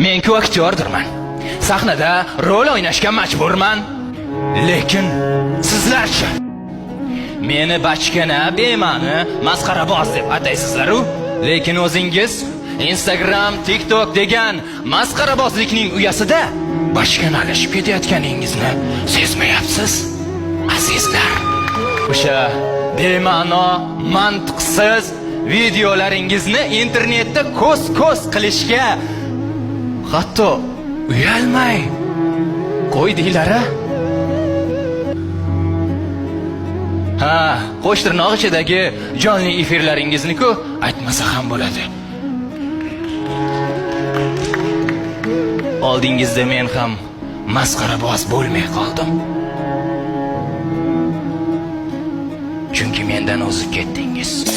Men-ku aktyordirman. Sahnada rol o'ynashga majburman. Lekin sizlarchi Meni bachkana, bema'ni, masxaraboz deb ataysizlar-u, lekin o'zingiz Instagram, TikTok degan masxarabozlikning uyasida bachkanalashib ketayotganingizni sezmayapsiz, azizlar. O'sha bema'no, mantiqsiz videolaringizni internetda ko'z-ko'z qilishga hatto uyalmay qo'ydinglar-a? Ha, qo'sh tirnoq ichidagi jonli efirlaringizni-ku aytmasa ham bo'ladi. Oldingizda men ham masxaraboz bo'lmay qoldim. Chunki mendan o'zib ketdingiz.